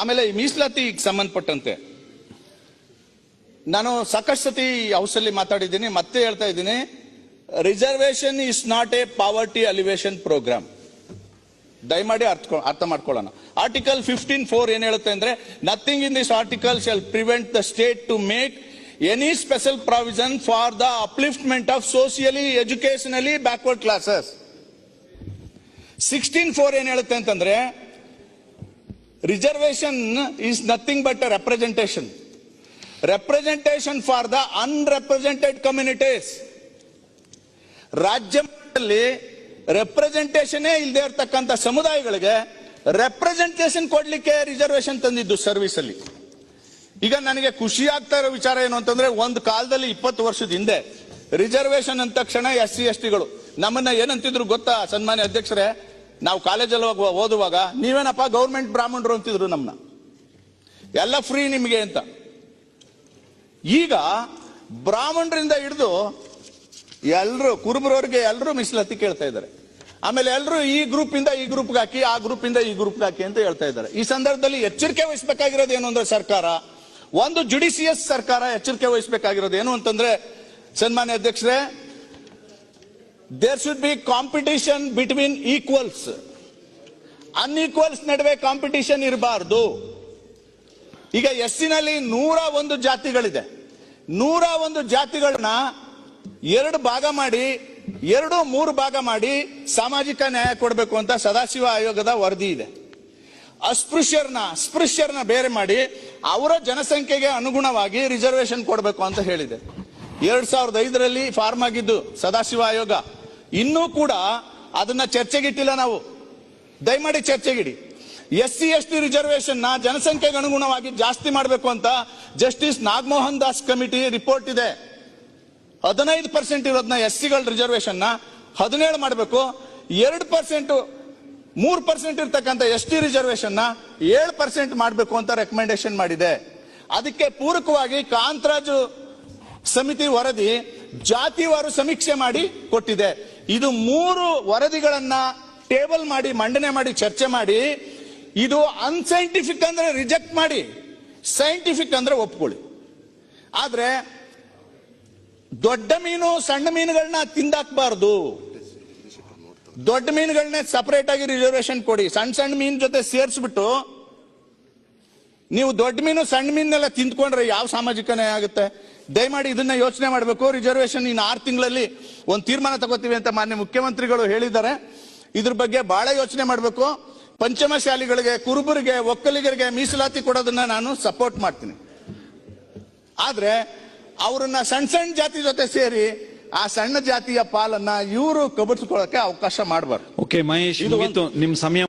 ಆಮೇಲೆ ಈ ಮೀಸಲಾತಿಗೆ ಸಂಬಂಧಪಟ್ಟಂತೆ. ನಾನು ಸಾಕಷ್ಟು ಸತಿ ಹೌಸಲ್ಲಿ ಮಾತಾಡಿದ್ದೀನಿ, ಮತ್ತೆ ಹೇಳ್ತಾ ಇದ್ದೀನಿ reservation is not a poverty alleviation program ದಯಮಾಡಿ ಅರ್ಥ ಅರ್ಥ ಮಾಡ್ಕೊಳ್ಳೋಣ. ಆರ್ಟಿಕಲ್ ಫಿಫ್ಟೀನ್ ಫೋರ್ ಏನ್ ಹೇಳುತ್ತೆ ಅಂದ್ರೆ nothing in this article shall prevent the state to make any special provision for the upliftment of socially educationally backward classes sixteen four ಏನ್ ಹೇಳುತ್ತೆ ಅಂತಂದ್ರೆ reservation is nothing but a representation representation for the unrepresented communities ರಾಜ್ಯ ಮಟ್ಟದಲ್ಲಿ representation ಇಲ್ಲದೆ ಇರತಕ್ಕಂಥ ಸಮುದಾಯಗಳಿಗೆ representation ಕೊಡ್ಲಿಕ್ಕೆ reservation ತಂದಿದ್ದು ಸರ್ವಿಸ್ ಅಲ್ಲಿ. ಈಗ ನನಗೆ ಖುಷಿ ಆಗ್ತಾ ಇರೋ ವಿಚಾರ ಏನು ಅಂತಂದ್ರೆ ಒಂದು ಕಾಲದಲ್ಲಿ ಇಪ್ಪತ್ತು ವರ್ಷದ ಹಿಂದೆ ರಿಸರ್ವೇಶನ್ ಅಂದ ತಕ್ಷಣ ಎಸ್ ಸಿ ಎಸ್ ಟಿಗಳು ನಮ್ಮನ್ನ ಏನಂತಿದ್ರು ಗೊತ್ತಾ ಸನ್ಮಾನ್ಯ ಅಧ್ಯಕ್ಷರೇ? ನಾವು ಕಾಲೇಜಲ್ಲಿ ಹೋಗುವ ಓದುವಾಗ ನೀವೇನಪ್ಪ ಗೌರ್ಮೆಂಟ್ ಬ್ರಾಹ್ಮಣರು ಅಂತಿದ್ರು ನಮ್ಮನ್ನ ಎಲ್ಲ ಫ್ರೀ ನಿಮಗೆ ಅಂತ. ಈಗ ಬ್ರಾಹ್ಮಣರಿಂದ ಹಿಡಿದು ಎಲ್ಲರೂ ಕುರುಬರವ್ರಿಗೆ ಎಲ್ಲರೂ ಮೀಸಲಾತಿ ಕೇಳ್ತಾ ಇದ್ದಾರೆ. ಆಮೇಲೆ ಎಲ್ಲರೂ ಈ ಗ್ರೂಪ್ ಇಂದ ಈ ಗ್ರೂಪ್ಗೆ ಹಾಕಿ, ಆ ಗ್ರೂಪ್ ಇಂದ ಈ ಗ್ರೂಪ್ ಹಾಕಿ ಅಂತ ಹೇಳ್ತಾ ಇದ್ದಾರೆ. ಈ ಸಂದರ್ಭದಲ್ಲಿ ಎಚ್ಚರಿಕೆ ವಹಿಸಬೇಕಾಗಿರೋದು ಏನು ಅಂದ್ರೆ ಸರ್ಕಾರ? ಒಂದು ಜುಡಿಸಿಯಸ್ ಸರ್ಕಾರ ಎಚ್ಚರಿಕೆ ವಹಿಸಬೇಕಾಗಿರೋದು ಏನು ಅಂತಂದ್ರೆ ಸನ್ಮಾನ್ಯ ಅಧ್ಯಕ್ಷರೇ there should be competition between equals unequals ನಡುವೆ ಕಾಂಪಿಟಿಷನ್ ಇರಬಾರ್ದು. ಈಗ ಎಸ್ಸಿನಲ್ಲಿ ನೂರ ಒಂದು ಜಾತಿಗಳಿದೆ. ನೂರ ಒಂದು ಜಾತಿಗಳನ್ನ ಎರಡು ಭಾಗ ಮಾಡಿ, ಎರಡು ಮೂರು ಭಾಗ ಮಾಡಿ ಸಾಮಾಜಿಕ ನ್ಯಾಯ ಕೊಡಬೇಕು ಅಂತ ಸದಾಶಿವ ಆಯೋಗದ ವರದಿ ಇದೆ. ಅಸ್ಪೃಶ್ಯರನ್ನ ಅಸ್ಪೃಶ್ಯರನ್ನ ಬೇರೆ ಮಾಡಿ ಅವರ ಜನಸಂಖ್ಯೆಗೆ ಅನುಗುಣವಾಗಿ ರಿಸರ್ವೇಶನ್ ಕೊಡಬೇಕು ಅಂತ ಹೇಳಿದೆ. ಎರಡ್ ಸಾವಿರದ ಐದರಲ್ಲಿ ಫಾರ್ಮ್ ಆಗಿದ್ದು ಸದಾಶಿವ ಆಯೋಗ. ಇನ್ನೂ ಕೂಡ ಅದನ್ನ ಚರ್ಚೆಗಿಟ್ಟಿಲ್ಲ ನಾವು. ದಯಮಾಡಿ ಚರ್ಚೆಗಿಡಿ. ಎಸ್ ಸಿ ಎಸ್ ಟಿ ರಿಸರ್ವೇಶನ್ನ ಜನಸಂಖ್ಯೆಗೆ ಅನುಗುಣವಾಗಿ ಜಾಸ್ತಿ ಮಾಡಬೇಕು ಅಂತ justice Nagamohan Das committee report ಇದೆ. ಹದಿನೈದು ಪರ್ಸೆಂಟ್ ಇರೋದನ್ನ ಎಸ್ ಸಿಗಳ ರಿಸರ್ವೇಶನ್ನ ಹದಿನೇಳು ಮಾಡಬೇಕು. ಎರಡು ಪರ್ಸೆಂಟ್, ಮೂರು ಪರ್ಸೆಂಟ್ ಇರ್ತಕ್ಕಂಥ ಎಸ್ ಟಿ ರಿಸರ್ವೇಶನ್ನ ಏಳು ಪರ್ಸೆಂಟ್ ಮಾಡಬೇಕು ಅಂತ ರೆಕಮೆಂಡೇಶನ್ ಮಾಡಿದೆ. ಅದಕ್ಕೆ ಪೂರಕವಾಗಿ ಕಾಂತರಾಜು ಸಮಿತಿ ವರದಿ ಜಾತಿವಾರು ಸಮೀಕ್ಷೆ ಮಾಡಿ ಕೊಟ್ಟಿದೆ. ಇದು ಮೂರು ವರದಿಗಳನ್ನ ಟೇಬಲ್ ಮಾಡಿ, ಮಂಡನೆ ಮಾಡಿ, ಚರ್ಚೆ ಮಾಡಿ, ಇದು ಅನ್ಸೈಂಟಿಫಿಕ್ ಅಂದ್ರೆ ರಿಜೆಕ್ಟ್ ಮಾಡಿ, ಸೈಂಟಿಫಿಕ್ ಅಂದ್ರೆ ಒಪ್ಕೊಳ್ಳಿ. ಆದ್ರೆ ದೊಡ್ಡ ಮೀನು ಸಣ್ಣ ಮೀನುಗಳನ್ನ ತಿಂದಾಕ್ಬಾರ್ದು. ದೊಡ್ಡ ಮೀನುಗಳನ್ನೇ ಸಪರೇಟ್ ಆಗಿ ರಿಸರ್ವೇಶನ್ ಕೊಡಿ. ಸಣ್ಣ ಸಣ್ಣ ಮೀನ್ ಜೊತೆ ಸೇರಿಸ್ಬಿಟ್ಟು ನೀವು ದೊಡ್ಡ ಮೀನು ಸಣ್ಣ ಮೀನೆಲ್ಲ ತಿಂದ್ಕೊಂಡ್ರೆ ಯಾವ ಸಾಮಾಜಿಕ ನ್ಯಾಯ ಆಗುತ್ತೆ? ದಯಮಾಡಿ ಇದನ್ನ ಯೋಚನೆ ಮಾಡಬೇಕು. ರಿಸರ್ವೇಶನ್ ಇನ್ನು ಆರು ತಿಂಗಳಲ್ಲಿ ಒಂದು ತೀರ್ಮಾನ ತಗೋತೀವಿ ಅಂತ ಮಾನ್ಯ ಮುಖ್ಯಮಂತ್ರಿಗಳು ಹೇಳಿದ್ದಾರೆ. ಇದ್ರ ಬಗ್ಗೆ ಬಹಳ ಯೋಚನೆ ಮಾಡಬೇಕು. ಪಂಚಮಶಾಲಿಗಳಿಗೆ ಕುರುಬರಿಗೆ ಒಕ್ಕಲಿಗರಿಗೆ ಮೀಸಲಾತಿ ಕೊಡೋದನ್ನ ನಾನು ಸಪೋರ್ಟ್ ಮಾಡ್ತೀನಿ. ಆದ್ರೆ ಅವರನ್ನ ಸಣ್ಣ ಸಣ್ಣ ಜಾತಿ ಜೊತೆ ಸೇರಿ ಆ ಸಣ್ಣ ಜಾತಿಯ ಪಾಲನ್ನ ಇವರು ಕಬಡಿಸ್ಕೊಳ್ಳಕ್ಕೆ ಅವಕಾಶ ಮಾಡಬಾರ್ದು. ಓಕೆ ಮಹೇಶ್ ನಿಮ್ ಸಮಯ